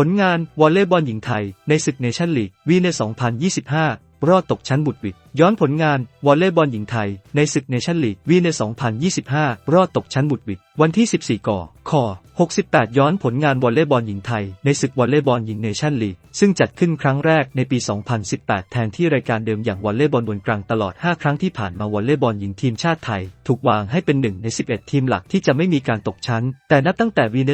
ผลงานวอลเลย์บอลหญิงไทยในศึกเนชั่นลีกวีเน2025 รอดตกชั้นบุดหวิดย้อนผลงานวอลเลย์บอลหญิงไทย ในศึกเนชั่นลีกวีเน2025 รอดตกชั้นบุดหวิดวันที่ 14ก่อคอ68 ย้อนผลงานวอลเลย์บอลหญิงไทย ในศึกวอลเลย์บอลหญิงเนชั่นลีกซึ่งจัดขึ้นครั้งแรกในปี 2018 แทนที่รายการเดิมอย่างวอลเลย์บอลบนกลางตลอด 5 ครั้งที่ผ่านมาวอลเลย์บอลหญิงทีมชาติไทย ถูกวางให้เป็นหนึ่งใน 11 ทีมหลักที่จะไม่มีการตกชั้น แต่นับตั้งแต่วีเน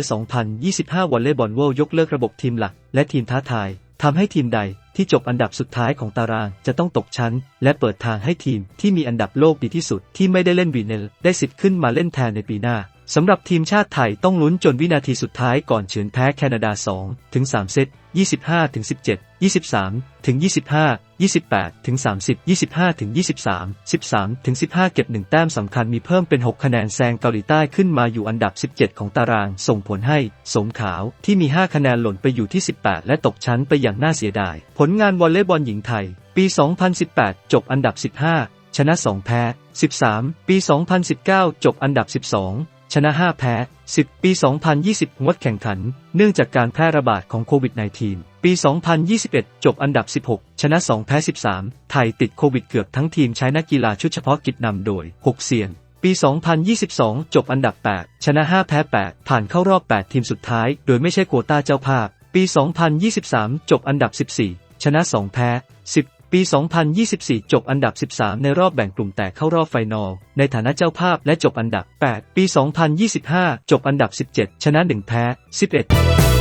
2025 วอลเลย์บอลโลกยกเลิกระบบทีมหลัก และทีมท้าทายทำให้ทีมใด ที่จบอันดับสุดท้ายของตารางจะต้องตกชั้น และเปิดทางให้ทีมที่มีอันดับโลกดีที่สุดที่ไม่ได้เล่นวีเนลได้สิทธิ์ขึ้นมาเล่นแทนในปีหน้า สำหรับทีมชาติไทยต้องลุ้นจนวินาทีสุดท้ายก่อนเฉือนแพ้แคนาดา 2 ถึง 3 เซต 25 ถึง 17 23 ถึง 25 28 ถึง 30 25 ถึง 23 13 ถึง 15 เก็บ 1 แต้มสำคัญมีเพิ่มเป็น 6 คะแนนแซงเกาหลีใต้ขึ้นมาอยู่อันดับ 17 ของตาราง ส่งผลให้ สมขาวที่มี 5 คะแนนหล่นไปอยู่ที่ 18 และตกชั้นไปอย่างน่าเสียดาย ผลงานวอลเลย์บอลหญิงไทย ปี 2018 จบอันดับ 15 ชนะ 2 แพ้ 13 ปี 2019 จบอันดับ 12 ชนะ 5 แพ้ 10 ปี 2020 งดแข่งขัน เนื่องจากการแพร่ระบาดของโควิด -19 ปี 2021 จบอันดับ 16 ชนะ 2 แพ้ 13 ไทยติดโควิดเกือบทั้งทีมใช้นักกีฬาชุดเฉพาะกิจนำโดย 6เซียนปี 2022 จบอันดับ 8 ชนะ 5 แพ้ 8 ผ่านเข้ารอบ 8 ทีมสุดท้าย โดยไม่ใช่โควต้าเจ้าภาพ ปี 2023 จบอันดับ 14 ชนะ 2 แพ้ 10 ปี 2024 จบอันดับ 13 ในรอบแบ่งกลุ่มแต่เข้ารอบไฟนอล ในฐานะเจ้าภาพและจบอันดับ 8 ปี 2025 จบอันดับ 17 ชนะ 1 แพ้ 11